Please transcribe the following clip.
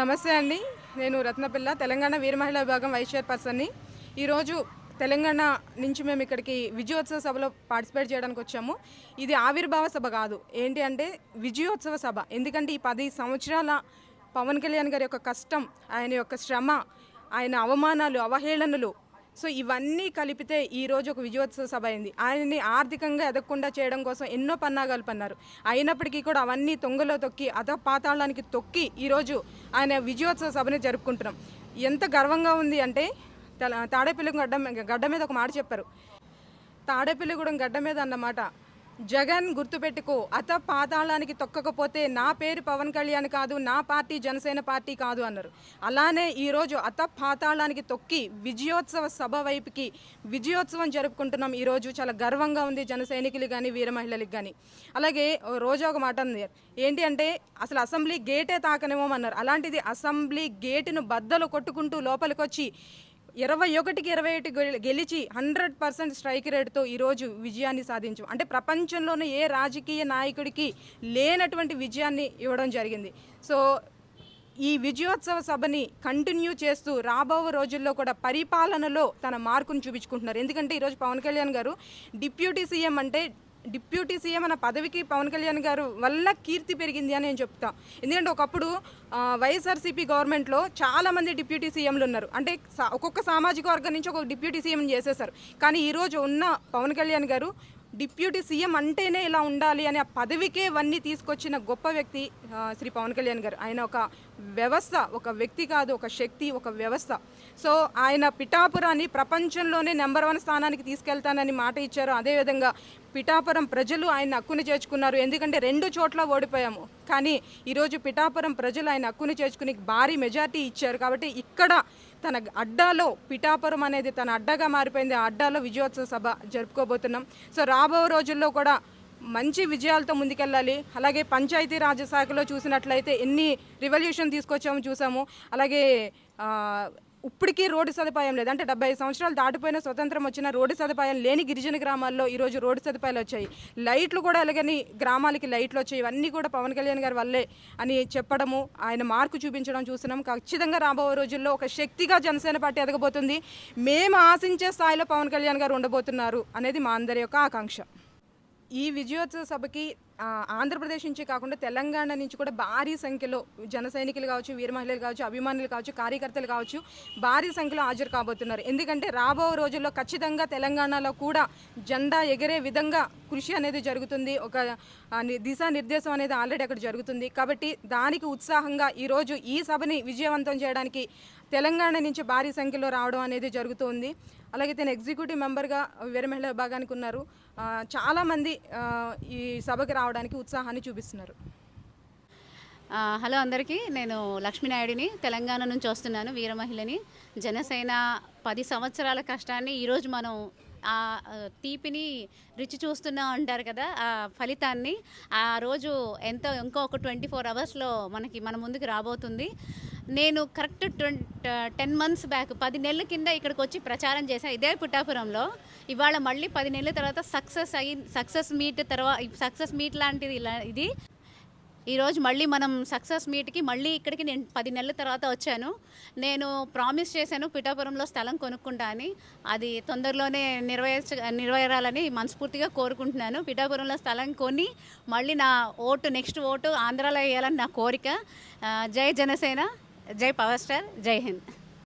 నమస్తే అండి. నేను రత్నపిల్ల తెలంగాణ వీర మహిళా విభాగం వైస్ చైర్పర్సన్ని. ఈరోజు తెలంగాణ నుంచి మేము ఇక్కడికి విజయోత్సవ సభలో పార్టిసిపేట్ చేయడానికి వచ్చాము. ఇది ఆవిర్భావ సభ కాదు. ఏంటి అంటే విజయోత్సవ సభ. ఎందుకంటే ఈ పది సంవత్సరాల పవన్ కళ్యాణ్ గారి యొక్క కష్టం ఆయన యొక్క శ్రమ ఆయన అవమానాలు అవహేళనలు సో ఇవన్నీ కలిపితే ఈ రోజు ఒక విజయోత్సవ సభ అయింది. ఆయన్ని ఆర్థికంగా ఎదగకుండా చేయడం కోసం ఎన్నో పన్నాగాలు పన్నారు. అయినప్పటికీ కూడా అవన్నీ తొంగలో తొక్కి అత పాతాళానికి తొక్కి ఈరోజు ఆయన విజయోత్సవ సభని జరుపుకుంటున్నాం. ఎంత గర్వంగా ఉంది అంటే తాడేపల్లిగూడెం గడ్డ గడ్డ మీద ఒక మాట చెప్పారు. తాడేపల్లిగూడెం గడ్డ మీద అన్నమాట జగన్ గుర్తుపెట్టుకో అత పాతాళానికి తొక్కకపోతే నా పేరు పవన్ కళ్యాణ్ కాదు నా పార్టీ జనసేన పార్టీ కాదు అన్నారు. అలానే ఈరోజు అత పాతాళానికి తొక్కి విజయోత్సవ సభ వైపుకి విజయోత్సవం జరుపుకుంటున్నాం ఈరోజు. చాలా గర్వంగా ఉంది జన సైనికులు కానీ వీర మహిళలకు కానీ అలాగే రోజా ఒక మాట ఉంది ఏంటి అంటే అసలు అసెంబ్లీ గేటే తాకనేమో అన్నారు. అలాంటిది అసెంబ్లీ గేటును బద్దలు కొట్టుకుంటూ లోపలికొచ్చి ఇరవై ఒకటికి ఇరవై ఒకటి గెలి- గెలిచి హండ్రెడ్ పర్సెంట్ స్ట్రైక్ రేట్తో ఈరోజు విజయాన్ని సాధించు అంటే ప్రపంచంలోనే ఏ రాజకీయ నాయకుడికి లేనటువంటి విజయాన్ని ఇవ్వడం జరిగింది. సో ఈ విజయోత్సవ సభని కంటిన్యూ చేస్తూ రాబో రోజుల్లో కూడా పరిపాలనలో తన మార్కును చూపించుకుంటున్నారు. ఎందుకంటే ఈరోజు పవన్ కళ్యాణ్ గారు డిప్యూటీ సీఎం అంటే డిప్యూటీ సీఎం అన్న పదవికి పవన్ కళ్యాణ్ గారు వల్ల కీర్తి పెరిగింది అని నేను చెప్తా. ఎందుకంటే ఒకప్పుడు వైఎస్ఆర్సీపీ గవర్నమెంట్లో చాలామంది డిప్యూటీ సీఎంలు ఉన్నారు. అంటే ఒక్కొక్క సామాజిక వర్గం నుంచి ఒక డిప్యూటీ సీఎం చేసేసారు కానీ ఈరోజు ఉన్న పవన్ కళ్యాణ్ గారు డిప్యూటీ సీఎం అంటేనే ఇలా ఉండాలి అనే ఆ పదవికే ఇవన్నీ తీసుకొచ్చిన గొప్ప వ్యక్తి శ్రీ పవన్ కళ్యాణ్ గారు. ఆయన ఒక వ్యవస్థ ఒక వ్యక్తి కాదు ఒక శక్తి ఒక వ్యవస్థ. సో ఆయన పిఠాపురాన్ని ప్రపంచంలోనే నెంబర్ వన్ స్థానానికి తీసుకెళ్తానని మాట ఇచ్చారు. అదేవిధంగా పిఠాపురం ప్రజలు ఆయన హక్కుని చేర్చుకున్నారు. ఎందుకంటే రెండు చోట్ల ఓడిపోయాము. కానీ ఈరోజు పిఠాపురం ప్రజలు ఆయన హక్కుని చేర్చుకుని భారీ మెజార్టీ ఇచ్చారు. కాబట్టి ఇక్కడ తన అడ్డాలో పిఠాపురం అనేది తన అడ్డగా మారిపోయింది. ఆ అడ్డాలో విజయోత్సవ సభ జరుపుకోబోతున్నాం. సో రాబో రోజుల్లో కూడా మంచి విజయాలతో ముందుకెళ్ళాలి. అలాగే పంచాయతీ రాజ్ శాఖలో చూసినట్లయితే ఎన్ని రివల్యూషన్ తీసుకొచ్చామో చూసాము. అలాగే ఇప్పటికీ రోడ్డు సదుపాయం లేదు. అంటే డెబ్బై సంవత్సరాలు దాటిపోయిన స్వతంత్రం వచ్చిన రోడ్డు సదుపాయం లేని గిరిజన గ్రామాల్లో ఈరోజు రోడ్డు సదుపాయాలు వచ్చాయి. లైట్లు కూడా ఎలాగని గ్రామాలకి లైట్లు వచ్చాయి. ఇవన్నీ కూడా పవన్ కళ్యాణ్ గారి వల్లే అని చెప్పడము ఆయన మార్కు చూపించడం చూస్తున్నాం. ఖచ్చితంగా రాబోయే రోజుల్లో ఒక శక్తిగా జనసేన పార్టీ ఎదగబోతుంది. మేము ఆశించే స్థాయిలో పవన్ కళ్యాణ్ గారు ఉండబోతున్నారు అనేది మా అందరి యొక్క ఆకాంక్ష. ఈ విజయోత్సవ సభకి ఆంధ్రప్రదేశ్ నుంచి కాకుండా తెలంగాణ నుంచి కూడా భారీ సంఖ్యలో జన సైనికులు కావచ్చు వీర మహిళలు కావచ్చు అభిమానులు కావచ్చు కార్యకర్తలు కావచ్చు భారీ సంఖ్యలో హాజరు కాబోతున్నారు. ఎందుకంటే రాబో రోజుల్లో ఖచ్చితంగా తెలంగాణలో కూడా జెండా ఎగిరే విధంగా కృషి అనేది జరుగుతుంది. ఒక దిశా నిర్దేశం దిశానిర్దేశం అనేది ఆల్రెడీ అక్కడ జరుగుతుంది. కాబట్టి దానికి ఉత్సాహంగా ఈరోజు ఈ సభని విజయవంతం చేయడానికి తెలంగాణ నుంచి భారీ సంఖ్యలో రావడం అనేది జరుగుతుంది. అలాగే తను ఎగ్జిక్యూటివ్ మెంబర్గా వీర మహిళా విభాగానికి ఉన్నారు. చాలామంది ఈ సభకి రావడానికి ఉత్సాహాన్ని చూపిస్తున్నారు. హలో అందరికీ నేను లక్ష్మీనాయుడిని తెలంగాణ నుంచి వస్తున్నాను వీరమహిళని. జనసేన పది సంవత్సరాల కష్టాన్ని ఈరోజు మనం ఆ తీపిని రుచి చూస్తున్నా ఉంటారు కదా ఆ ఫలితాన్ని. ఆ రోజు ఎంతో ఇంకో ఒక ట్వంటీ ఫోర్ అవర్స్లో మనకి మన ముందుకు రాబోతుంది. నేను correct twenty ten months back పది నెలల కింద ఇక్కడికి వచ్చి ప్రచారం చేశాను ఇదే పుట్టాపురంలో. ఇవాళ మళ్ళీ పది నెలల తర్వాత సక్సెస్ అయ్యి సక్సెస్ మీట్ తర్వాత సక్సెస్ మీట్ లాంటిది ఇలా ఇది. ఈరోజు మళ్ళీ మనం సక్సెస్ మీట్కి మళ్ళీ ఇక్కడికి నేను పది నెలల తర్వాత వచ్చాను. నేను ప్రామిస్ చేశాను పిఠాపురంలో స్థలం కొనుక్కుంటా అని. అది తొందరలోనే నిర్వహించ నెరవేరాలని మనస్ఫూర్తిగా కోరుకుంటున్నాను. పిఠాపురంలో స్థలం కొని మళ్ళీ నా ఓటు నెక్స్ట్ ఓటు ఆంధ్రాలో వేయాలని నా కోరిక. జై జనసేన జై పవర్ స్టార్ జై హింద్.